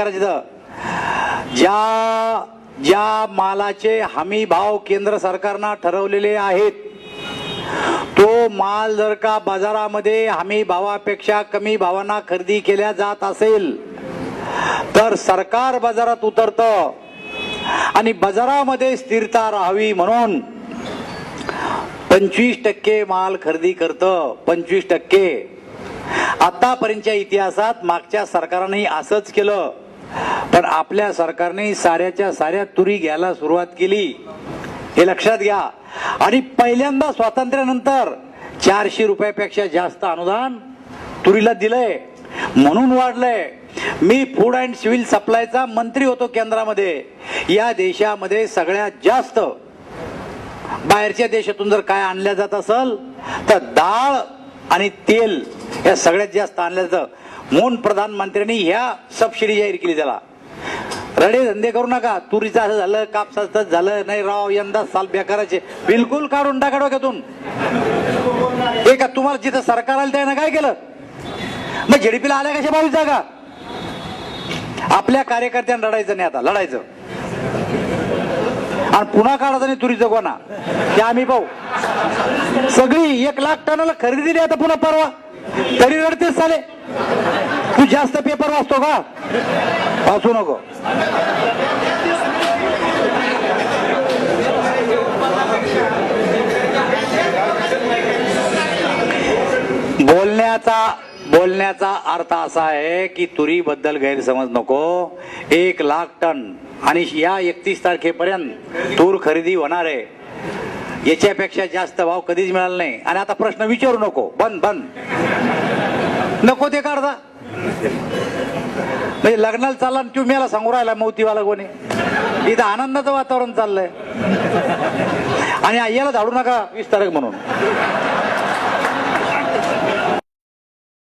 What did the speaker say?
करायचं ज्या ज्या मालाचे हमी भाव केंद्र सरकारनं ठरवलेले आहेत तो माल जर का बाजारामध्ये हमी भावापेक्षा कमी भावांना खरेदी केल्या जात असेल तर सरकार बाजारात उतरतं आणि बाजारामध्ये स्थिरता राहावी म्हणून पंचवीस टक्के माल खरेदी करतं पंचवीस टक्के. आतापर्यंतच्या इतिहासात मागच्या सरकारने असंच केलं. पण आपल्या सरकारने साऱ्याच्या साऱ्या तुरी घ्यायला सुरुवात केली. हे लक्षात घ्या. आणि पहिल्यांदा स्वातंत्र्यानंतर चारशे रुपयापेक्षा जास्त अनुदान तुरीला दिलंय. म्हणून वाढलंय. मी फूड अँड सिव्हिल सप्लायचा मंत्री होतो केंद्रामध्ये. या देशामध्ये सगळ्यात जास्त बाहेरच्या देशातून जर काय आणल्या जात असेल तर डाळ आणि तेल या सगळ्यात जास्त आणलं जातं म्हणून प्रधानमंत्र्यांनी ह्या सबसिडी जाहीर केली त्याला. रडे धंदे करू नका. तुरीचं असं झालं कापसाचं झालं नाही राव यंदा साल बेकाराचे. बिलकुल काढून टाका डोक्यातून. हे का तुम्हाला जिथं सरकार आलं त्यानं काय केलं? मग झेडपीला आल्या कशा बावीस जागा? आपल्या कार्यकर्त्यांना लढायचं नाही आता लढायचं. आणि पुन्हा काढायचं नाही तुरीचं कोणा ते आम्ही पाहू. सगळी एक लाख टनाला खरेदी दिली आता पुन्हा परवा. तरी रडतेच चाले. तू जास्त पेपर वाचतो का? वाचू नको. बोलण्याचा बोलण्याचा अर्थ असा आहे की तुरी बद्दल गैरसमज नको. एक लाख टन आणि या एकतीस तारखेपर्यंत तूर खरेदी होणार आहे. याच्यापेक्षा जास्त भाव कधीच मिळाला नाही. आणि आता प्रश्न विचारू नको. बंद बंद. नको ते काढता. म्हणजे लग्नाला चालला तू मला सांगू राहिला मौतीवाला कोणी. इथं आनंदाचं वातावरण चाललंय. आणि याला झाडू नका वीस तारीख म्हणून.